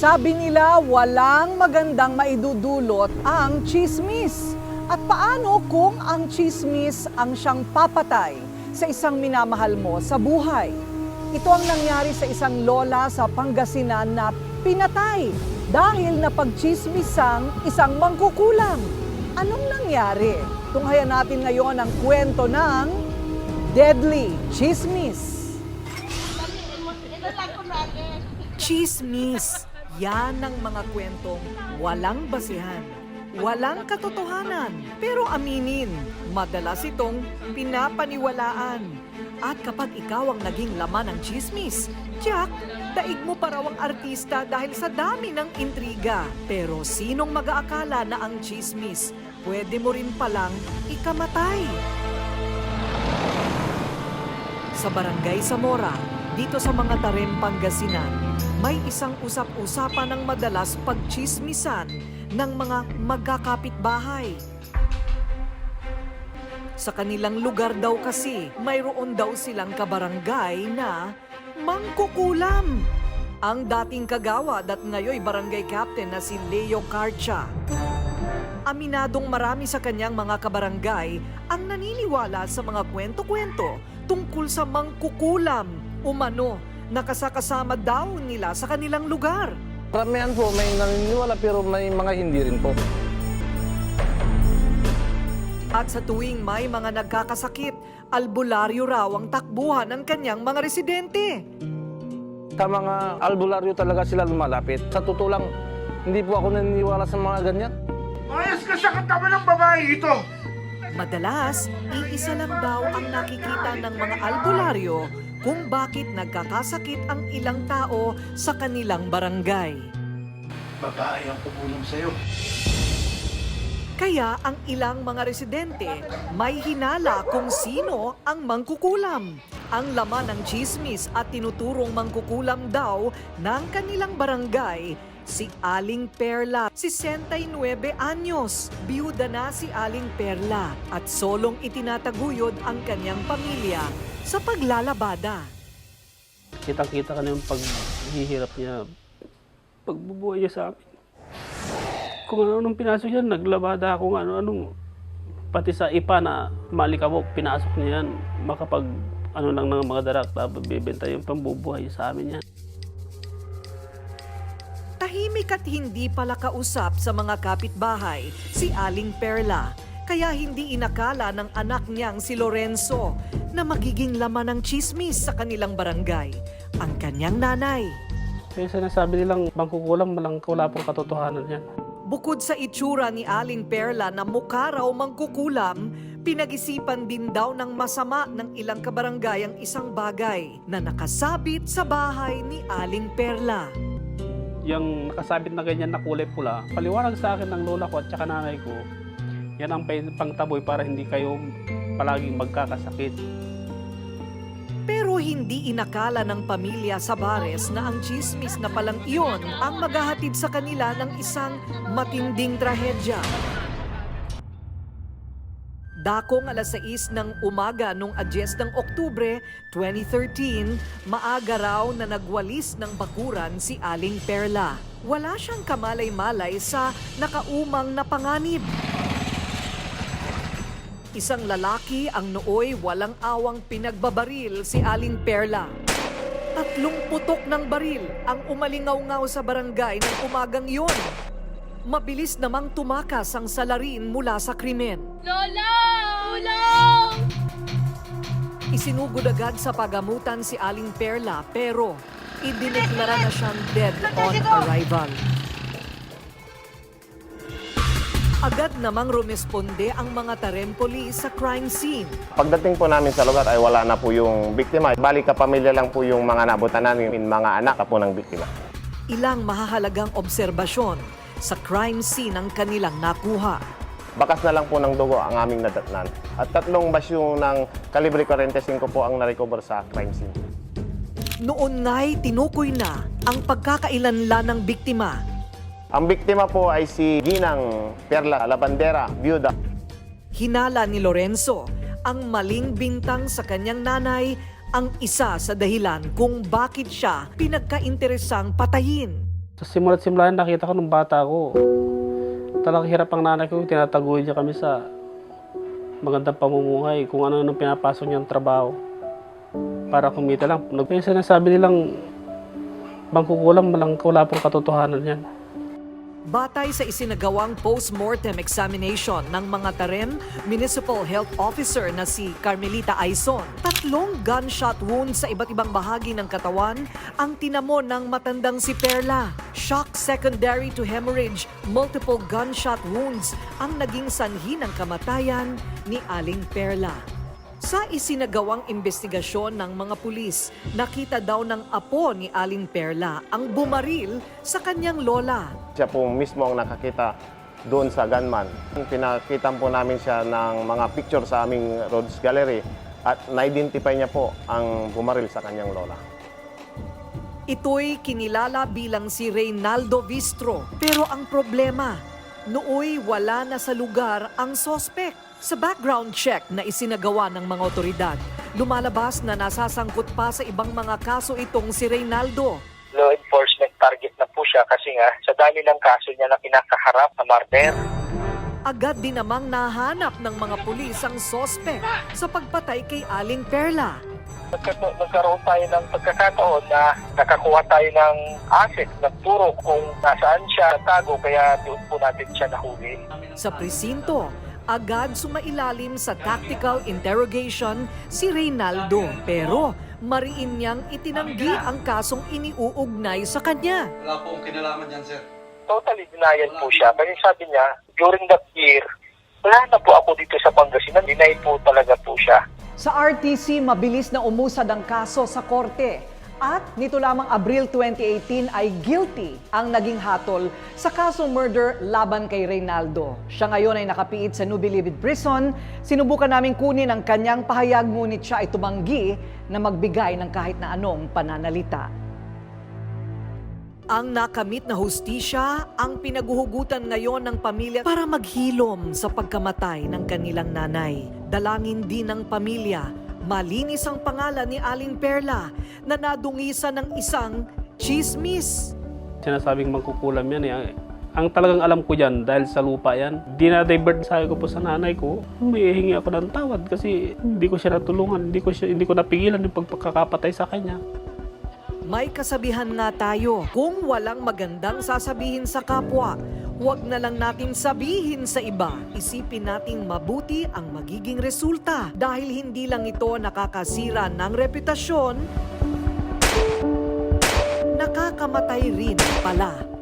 Sabi nila walang magandang maidudulot ang chismis. At paano kung ang chismis ang siyang papatay sa isang minamahal mo sa buhay? Ito ang nangyari sa isang lola sa Pangasinan na pinatay dahil napagchismisang isang mangkukulam. Anong nangyari? Tunghayan natin ngayon ang kwento ng Deadly Chismis. Chismis. Yan ang mga kwentong walang basihan, walang katotohanan. Pero aminin, madalas itong pinapaniwalaan. At kapag ikaw ang naging laman ng chismis, Jack, daig mo pa ang artista dahil sa dami ng intriga. Pero sinong mag-aakala na ang chismis, pwede mo rin palang ikamatay? Sa Barangay Zamora, dito sa mga Tarem, Pangasinan, may isang usap-usapan ng madalas pagchismisan ng mga magkakapitbahay. Sa kanilang lugar daw kasi, mayroon daw silang kabarangay na mangkukulam. Ang dating kagawad at ngayoy barangay captain na si Leo Carcha. Aminadong marami sa kanyang mga kabarangay ang naniniwala sa mga kwento-kwento tungkol sa mangkukulam umano nakasakasama daw nila sa kanilang lugar. Karamihan po may naniniwala pero may mga hindi rin po. At sa tuwing may mga nagkakasakit, albularyo raw ang takbuhan ng kanyang mga residente. Sa mga albularyo talaga sila lumalapit. Sa totoo lang, hindi po ako naniniwala sa mga ganyan. Ayos ka sa katawan ng babae ito! Madalas, iisa lang daw ang nakikita ng mga albularyo kung bakit nagkakasakit ang ilang tao sa kanilang barangay. Babae ang tumulong sa'yo. Kaya ang ilang mga residente may hinala kung sino ang mangkukulam. Ang laman ng chismis at tinuturong mangkukulam daw ng kanilang barangay si Aling Perla, 69 anyos. Biyuda na si Aling Perla at solong itinataguyod ang kanyang pamilya sa paglalabada. Kitang-kita ka na yung paghihirap niya, pagbubuhay niya sa amin. Kung ano-anong pinasok niya, naglabada ako kung ano-anong, pati sa ipa na malikabok, pinasok niya yan, makapag ano lang ng mga darak, bibenta yung pambubuhay sa amin yan. Tahimik at hindi pala kausap sa mga kapitbahay si Aling Perla. Kaya hindi inakala ng anak niyang si Lorenzo na magiging laman ng chismis sa kanilang barangay. Ang kanyang nanay. Kaya sinasabi nilang bangkukulang, malang wala pong katotohanan yan. Bukod sa itsura ni Aling Perla na mukha raw mangkukulam, pinag-isipan din daw ng masama ng ilang kabarangay ang isang bagay na nakasabit sa bahay ni Aling Perla. Yung nakasabit na ganyan na kulay pula, paliwanag sa akin ng lola ko at saka nanay ko, yan ang pang- pangtaboy para hindi kayo palaging magkakasakit. Pero hindi inakala ng pamilya sa Bares na ang chismis na palang iyon ang maghahatid sa kanila ng isang matinding trahedya. Dakong alas 6 ng umaga nung adyes ng Oktubre 2013, maaga raw na nagwalis ng bakuran si Aling Perla. Wala siyang kamalay-malay sa nakaumang na panganib. Isang lalaki ang nooy walang awang pinagbabaril si Aling Perla. Tatlong putok ng baril ang umalingaw-ngaw sa barangay ng umagang iyon. Mabilis namang tumakas ang salarin mula sa krimen. Lola! Tulong! Isinugod agad sa pagamutan si Aling Perla pero idineklara na siyang dead on arrival. Agad namang rumesponde ang mga Tarem Police sa crime scene. Pagdating po namin sa lugar ay wala na po yung biktima. Bali kapamilya lang po yung mga nabutan namin, yung mga anak po ng biktima. Ilang mahahalagang obserbasyon sa crime scene ang kanilang nakuha. Bakas na lang po ng dugo ang aming nadatnan. At tatlong basyo ng kalibre 45 po ang narecover sa crime scene. Noon nga'y tinukoy na ang pagkakailanlan ng biktima. Ang biktima po ay si Ginang Perla Labandera, byuda. Hinala ni Lorenzo ang maling bintang sa kanyang nanay ang isa sa dahilan kung bakit siya pinagkainteresang patayin. Sa simula't simula nakita ko nung bata ko. Talagang hirap ang nanay ko, tinataguin niya kami sa magandang pamumuhay, kung ano nung pinapasok niyang trabaho. Para kumita lang. Kaya sinasabi nilang bangkukulang, malang wala pong katotohanan yan. Batay sa isinagawang post-mortem examination ng mga Tarem Municipal Health Officer na si Carmelita Aison, tatlong gunshot wounds sa iba't ibang bahagi ng katawan ang tinamo ng matandang si Perla. Shock secondary to hemorrhage, multiple gunshot wounds ang naging sanhi ng kamatayan ni Aling Perla. Sa isinagawang investigasyon ng mga pulis, nakita daw ng apo ni Aling Perla ang bumaril sa kanyang lola. Siya po mismo ang nakakita doon sa gunman. Pinakita po namin siya ng mga picture sa aming Rhodes Gallery at na-identify niya po ang bumaril sa kanyang lola. Ito'y kinilala bilang si Reynaldo Vistro. Pero ang problema, nooy wala na sa lugar ang sospek. Sa background check na isinagawa ng mga otoridad, lumalabas na nasasangkot pa sa ibang mga kaso itong si Reynaldo. law enforcement target na po siya kasi nga sa dami ng kaso niya na kinakaharap na murder. Agad din namang nahanap ng mga pulis ang sospek sa pagpatay kay Aling Perla. Nagka- nagkaroon tayo ng pagkakataon na nakakuha tayo ng asset, nagturo kung nasaan siya tago kaya doon po natin siya nahuli. Sa presinto, agad sumailalim sa tactical interrogation si Reynaldo. Pero mariin niyang itinanggi ang kasong iniuugnay sa kanya. Wala po akong kinalaman dyan, sir. Totally denial po siya. Kasi sabi niya, during that year, wala na po ako dito sa Pangasinan. Deny po talaga po siya. Sa RTC, mabilis na umusad ang kaso sa korte. At nito lamang Abril 2018 ay guilty ang naging hatol sa kaso murder laban kay Reynaldo. Siya ngayon ay nakapiit sa Nubilibid Prison. Sinubukan naming kunin ang kanyang pahayag ngunit siya ay tumanggi na magbigay ng kahit na anong pananalita. Ang nakamit na hustisya ang pinaguhugutan ngayon ng pamilya para maghilom sa pagkamatay ng kanilang nanay. Dalangin din ng pamilya, malinis ang pangalan ni Aling Perla na nadungisan ng isang chismis. Sinasabing mangkukulam yan eh. Ang talagang alam ko dyan, dahil sa lupa yan, dinadivert sabi ko po sa nanay ko, humihingi ako ng tawad kasi hindi ko siya natulungan, hindi ko, siya, hindi ko napigilan yung pagpagkakapatay sa kanya. May kasabihan nga tayo, kung walang magandang sasabihin sa kapwa, Huwag na lang natin sabihin sa iba. Isipin nating mabuti ang magiging resulta dahil hindi lang ito nakakasira ng reputasyon, nakakamatay rin pala.